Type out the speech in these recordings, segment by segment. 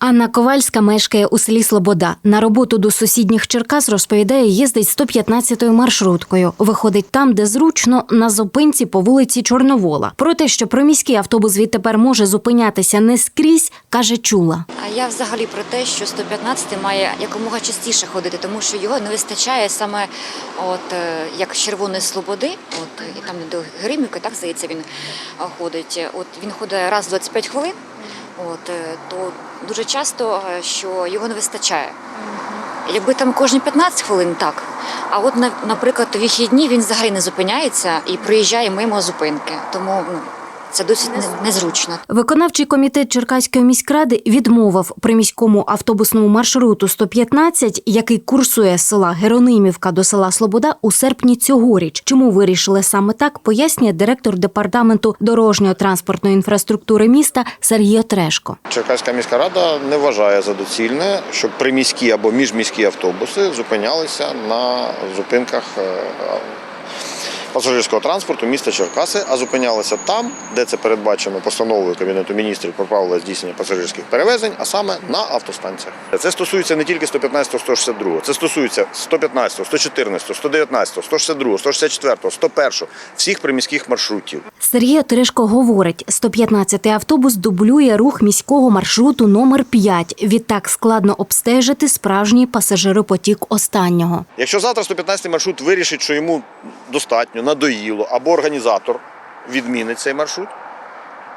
Анна Ковальська мешкає у селі Слобода. На роботу до сусідніх Черкас розповідає, їздить 115-ю маршруткою. Виходить там, де зручно, на зупинці по вулиці Чорновола. Про те, що приміський автобус відтепер може зупинятися не скрізь, каже чула. А я взагалі про те, що 115 має якомога частіше ходити, тому що його не вистачає саме от е, як Червоної Слободи, от і там до Гримівки, так здається, він ходить. От він ходить раз в 25 хвилин. От е, то дуже часто, е, що його не вистачає. Якби там кожні 15 хвилин, так. А от, наприклад, у вихідні він взагалі не зупиняється і проїжджає мимо зупинки. Тому ну, це досить незручно. Виконавчий комітет Черкаської міськради відмовив приміському автобусному маршруту 115, який курсує з села Геронимівка до села Слобода у серпні цьогоріч. Чому вирішили саме так, пояснює директор департаменту дорожньої транспортної інфраструктури міста Сергій Отрешко. Черкаська міська рада не вважає за доцільне, щоб приміські або міжміські автобуси зупинялися на зупинках е, пасажирського транспорту міста Черкаси, а зупинялися там, де це передбачено постановою Кабінету міністрів про правила здійснення пасажирських перевезень, а саме на автостанціях. Це стосується не тільки 115 162 це стосується 115 114 119 162 164 101 всіх приміських маршрутів. Сергій Отрешко говорить, 115-й автобус дублює рух міського маршруту номер 5. Відтак складно обстежити справжній пасажиропотік останнього. Якщо завтра 115 маршрут вирішить, що йому достатньо, надоїло, або організатор відмінить цей маршрут,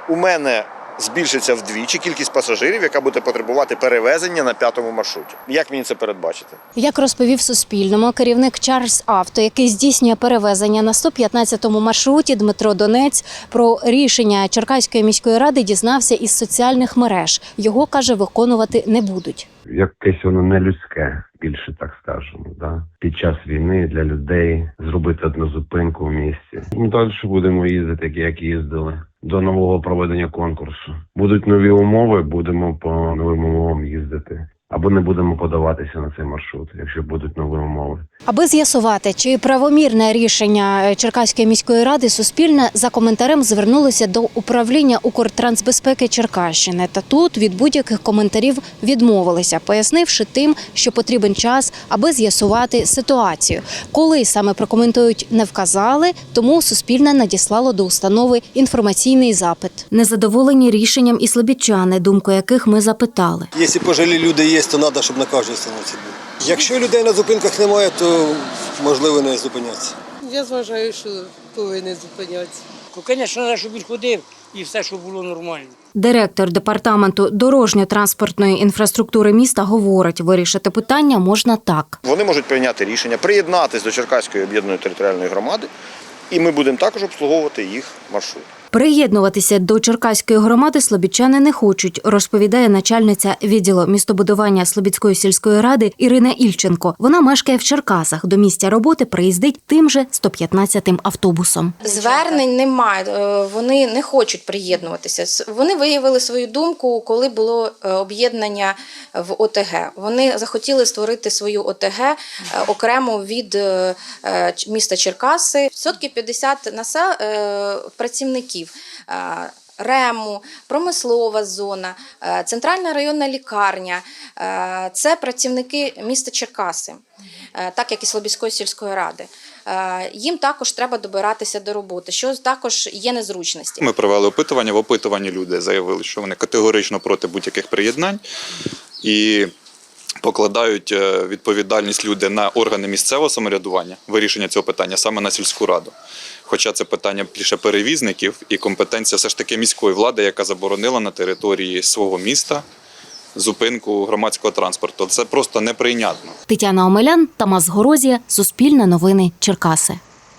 у мене збільшиться вдвічі кількість пасажирів, яка буде потребувати перевезення на п'ятому маршруті. Як мені це передбачити? Як розповів Суспільному керівник Чарльз Авто, який здійснює перевезення на 115-му маршруті Дмитро Донець, про рішення Черкаської міської ради дізнався із соціальних мереж. Його каже, виконувати не будуть. якесь воно не людське, більше так скажемо. Да? Під час війни для людей зробити одну зупинку в місті. Ми далі будемо їздити, як- як їздили. До нового проведення конкурсу. Будуть нові умови, будемо по новим умовам їздити. Або не будемо подаватися на цей маршрут, якщо будуть нові умови. Аби з'ясувати, чи правомірне рішення е, Черкаської міської ради Суспільне за коментарем звернулося до управління Укртрансбезпеки Черкащини. Та тут від будь-яких коментарів відмовилися, пояснивши тим, що потрібен час, аби з'ясувати ситуацію. Коли саме прокоментують, не вказали, тому Суспільне надіслало до установи інформаційний запит. Незадоволені рішенням і слобідчани, думку яких ми запитали. Якщо пожилі люди є, то треба, щоб на кожній станції був. Якщо людей на зупинках немає, то можливо не зупинятися. Я вважаю, що повинен зупинятися. Звісно, треба, щоб він ходив і все, щоб було нормально. Директор департаменту дорожньо-транспортної інфраструктури міста говорить, вирішити питання можна так. Вони можуть прийняти рішення приєднатись до Черкаської об'єднаної територіальної громади, і ми будемо також обслуговувати їх маршрут. Приєднуватися до Черкаської громади слобідчани не хочуть, розповідає начальниця відділу містобудування Слобідської сільської ради Ірина Ільченко. Вона мешкає в Черкасах. До місця роботи приїздить тим же 115-м автобусом. Звернень немає. е, Вони не хочуть приєднуватися. Вони виявили свою думку, коли було е, об'єднання в ОТГ. Вони захотіли створити свою ОТГ е, окремо від міста Черкаси. Відсотків 50 насел... е, працівників. Е, Рему, промислова зона, е, центральна районна лікарня е, це працівники міста Черкаси, так як і Слобідської сільської ради. Їм також треба добиратися до роботи, що також є незручності. Ми провели опитування. В опитуванні люди заявили, що вони категорично проти будь-яких приєднань і покладають е, відповідальність люди на органи місцевого самоврядування, вирішення цього питання саме на сільську раду. Хоча це питання більше перевізників і компетенція все ж таки міської влади, яка заборонила на території свого міста зупинку громадського транспорту. Це просто неприйнятно. Тетяна Омелян, Тамас Горозія, Суспільне новини, Черкаси.